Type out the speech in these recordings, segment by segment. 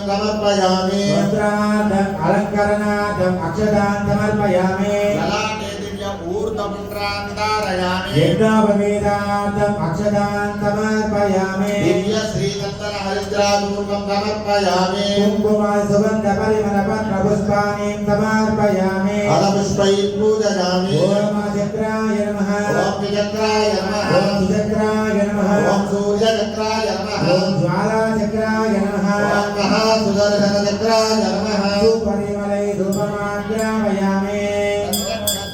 సమర్పయామి. అలంకరణాదం అక్షదాన్ సమర్పయామి ఊర్ధముండ్రాంతారయామి యజ్ఞాపవేదార్థం అక్షదాన్ సమర్పయామి దివ్య శ్రీకం युद्ध आचमनीयं समर्पयामि मन्त्रार्थम् अलङ्करणार्थम् अक्षतान् समर्पयामि ललाटे दिव्य ऊर्ध्वपुण्ड्रान् धारयामि यज्ञोपवीतार्थम् अक्षतान् समर्पयामि दिव्य श्रीचन्दन हरिद्रादूर्वं समर्पयामि कुङ्कुम सुगन्ध परिमल पत्र पुष्पाणि समर्पयामि फलपुष्पैः पूजयामि ॐ चक्राय नमः ॐ विचक्राय नमः ॐ सुचक्राय नमः ॐ सूर्यचक्राय नमः ॐ ज्वालाचक्राय नमः ॐ महासुदर्शनचक्राय नमः सुपरिमलै धूपमाग्रामयामि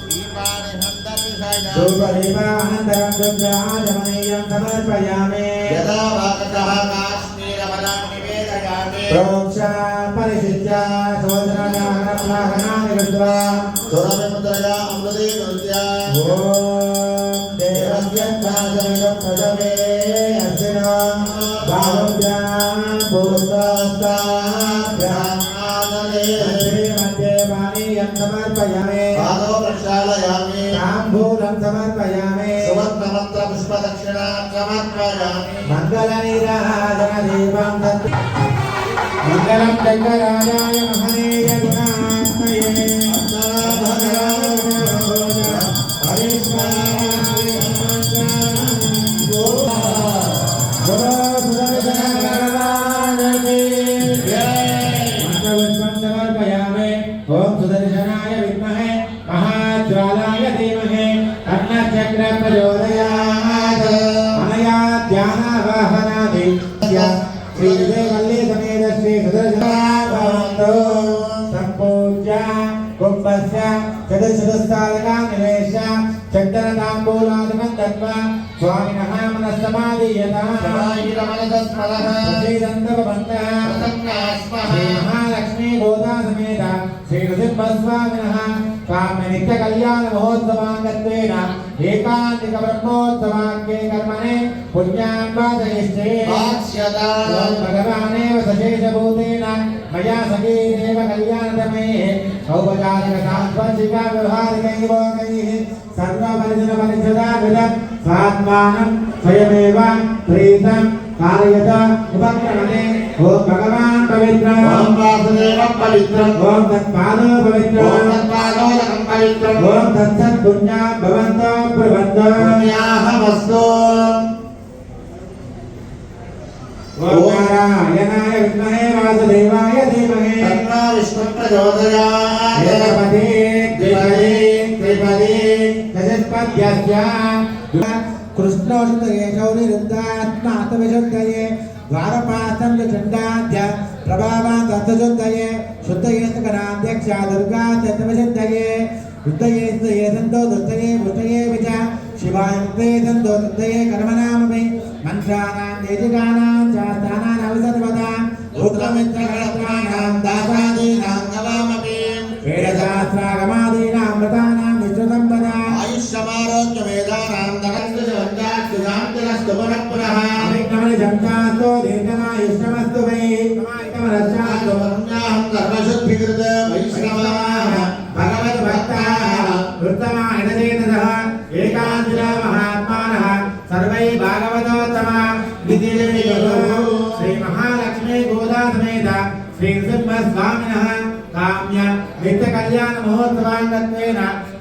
दीपानि हन्तर्षय धूपदीपानन्तरं दुर्गाजमनीयं समर्पयामि यदा वाकटः काश्मीरफलं ప్రమోక్ష పరిశుద్ధ్యా సోదరానాహనాని కృత్వా సురభిముద్రయా అమృతే కృత్యా ఓం దేవస్యంతాజమిద ప్రజమే అర్చన భావవ్యాం పూర్వస్తాభ్యానలే మధ్యే పానీయం సమర్పయామి మంగళ నీరాధన దీపం मङ्गलं शङ्कराजाय महनीय ताम्बूलादिकं दत्वा स्वामिनः महालक्ष्मी गोदा समेत श्रीनृसिंहस्वामिनः काम्यनित्यकल्याणमहोत्सवाङ्गत्वेन एकान्तिकब्रह्मोत्सवाङ्गे कर्मणे पुण्यान् वाचयिष्ये भगवानेव सशेषभूतेन मया सखीरेव कल्याणतमये औपचारिकसात्वशिवाव्यवहारिकैवोकैः सर्वपरिसरपरिसदागत स्वात्मानं स्वयमेव प्रीतं कारयत उपक्रमते ओम भगवान पवित्र ओम वासुदेव पवित्र ओम तत्पादो पवित्र ओम तत्पादो पवित्र ओम तत्स तन्नो विष्णुः प्रचोदयात् एकपदे द्विपदे त्रिपदे चतुष्पद्यस्य कृष्णोष्टये गौरीरुद्धात्मात्मविशुद्धये द्वारपात्रं च चण्डाद्य प्रभावान्तर्थशुद्धये शुद्धये सकराध्यक्षा दुर्गात्यर्थविशुद्धये युद्धये युद्धये सन्तो दुष्टये पुष्टये विच शिवाय मुक्ते सन्तो दुष्टये कर्मणामपि मन्त्राणां देशिकानां चास्तानाम् अवसर्वदा रुद्रमित्रगणत्राणां दासादीनां आयुष्यमारोग्यवेदानां दगन्तुजान्तिरस्तु पुनः पुनः अभिज्ञमनि शब्दास्तो दीर्घमायुष्यमस्तु वै कमायुष्यमरस्यास्तु पुण्याहं कर्मशुद्धिकृत वैष्णवाः भगवद्भक्ताः वृत्तमाहितचेतसः एकान्तिना महात्मानः सर्वै भागवतोत्तमा विधिर्विजुः श्रीमहालक्ष्मी गोदा समेत श्रीनृसिंहस्वामिनः काम्य नित्यकल्याण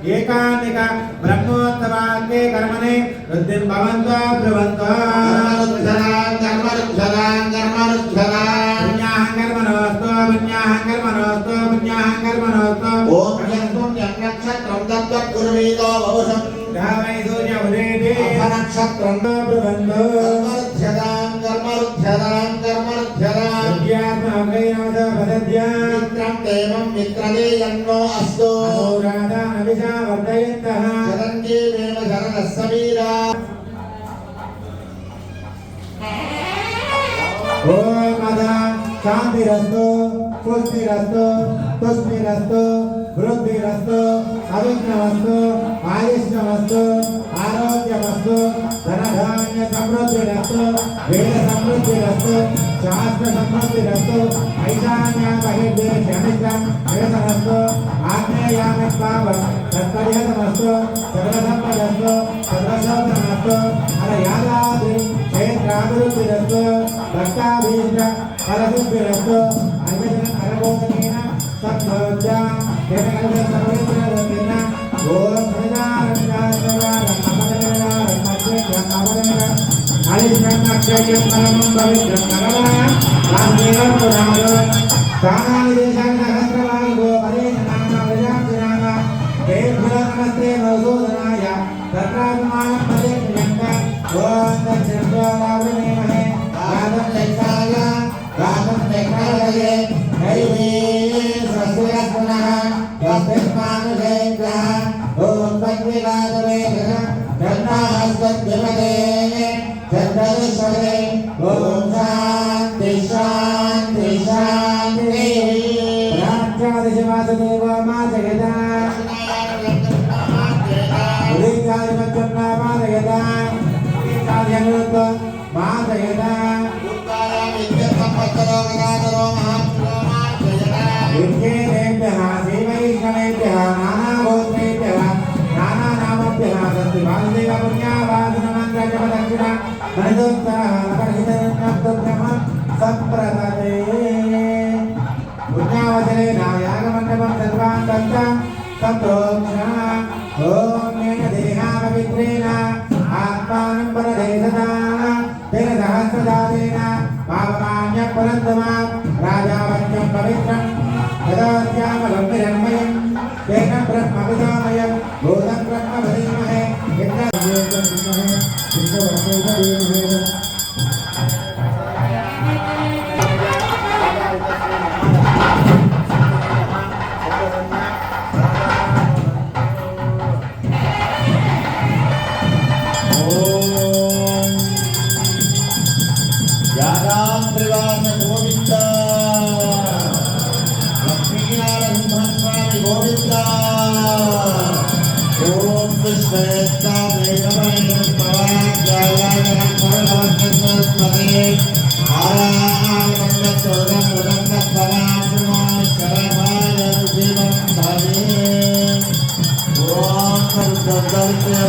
ఏకానిక బ్రహ్మోత్సవాంగే కర్మనే వృద్ధిం భవంతో బ్రువంతో నక్షత్రం మిత్రమే అన్నో అస్తో వర్ధయంతః జనంతే వేమ శరణः సమీరా ఓం మదా శాంతిరస్తు పుష్టిరస్తు పుష్టిరస్తు వృద్ధిరస్తు అవిఘ్నమస్తు ఆయుష్ణమస్తు ఆరోగ్యమస్తు ధనధాన్య సమృద్ధిరస్తు వేద సమృద్ధిరస్తు శాస్త్ర సమృద్ధిరస్తు ఐశాన్యామస్తు ఆగ్నేయామస్తావ తత్పర్యతమస్తు సర్వసంపదస్తు సర్వశోధనస్తు అర యాదాద్రి క్షేత్రాభివృద్ధిరస్తు భక్తాభీష్ట ఫలసిద్ధిరస్తు అన్విధన అరబోధనైన కేవలం సర్వేశ్వరేన ఓం అక్షయం నమస్తే మధుసూదనాయ పదే ఓం ధర్మాస్వద్భిమతే చంద్రేశ్వరే ఓం శాంతి శాంతి శాంతి రాజ్యాదిశవాసదేవ మా జగదా ఉదయకారి మధ్యన్న మా జగదా ఉదయకారి అనురుద్ధ మా జగదా విద్యేభ్యः శ్రీవైష్ణవేభ్యः నానాగోత్రేభ్యः నానానామభ్యः స్వస్తి వాసుదేవ పుణ్యావాసనమంత్రజపదక్షిణ మనసోత్తరः నపరిహితరత్నబ్దబ్రహ్మ సంప్రదతే. పుణ్యావచరేణ యాగమండపం సర్వాన్ దత్త ఓం మేన దేహాపవిత్రేణ ఆత్మానం పరదేశదా తేన సహస్రదాదేన పాపమాన్య పురంతమా రాజావత్యం పవిత్రం నిరన్మయం తేన బ్రహ్మ Govinda, Om Vishweta.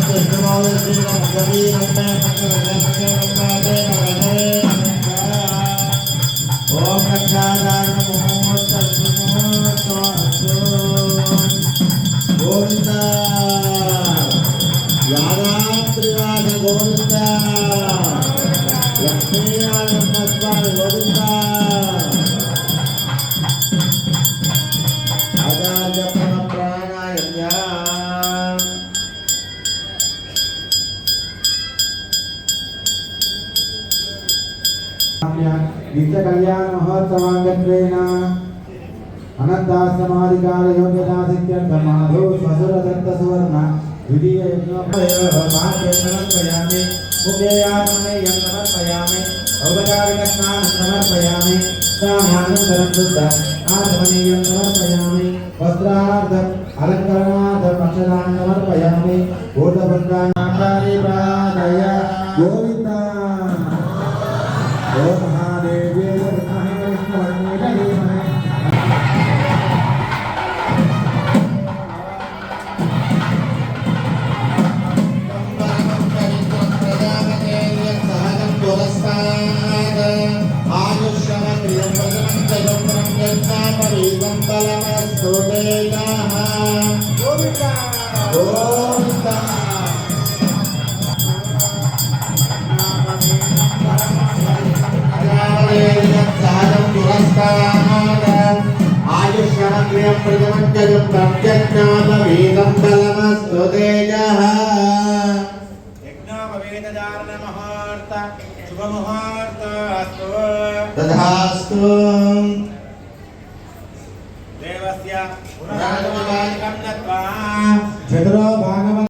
గోవింద ఓం ఓం రక్షాదారణ గోవింద యాదాత్రివాస గోవింద లక్ష్మీనారాయణ స్వామి గోవింద నిత్య కళ్యాణ మహోత్సవాంగత్వేన. అనంతాశ్రమాధికార స్వసుర దత్త సువర్ణ ద్వితీయ సమర్పయామి. ముఖ్యయాత్మనేయం సమర్పయామి. ఔపచారిక స్నానం సమర్పయామి. స్నానానంతరం శుద్ధ ఆత్మనీయం సమర్పయామి. వస్త్రార్థం అలంకరణార్థం అక్షరాన్ని సమర్పయామి. భూతభద్రాన్ని ప్రాదయ గోవింద. ఆయుష్యం ప్రజమంజయం ప్రత్యజ్ఞాపవేదం బలమస్తు తేజః యజ్ఞోపవేదధారణ శుభముహూర్త తథాస్తు చతురో భాగ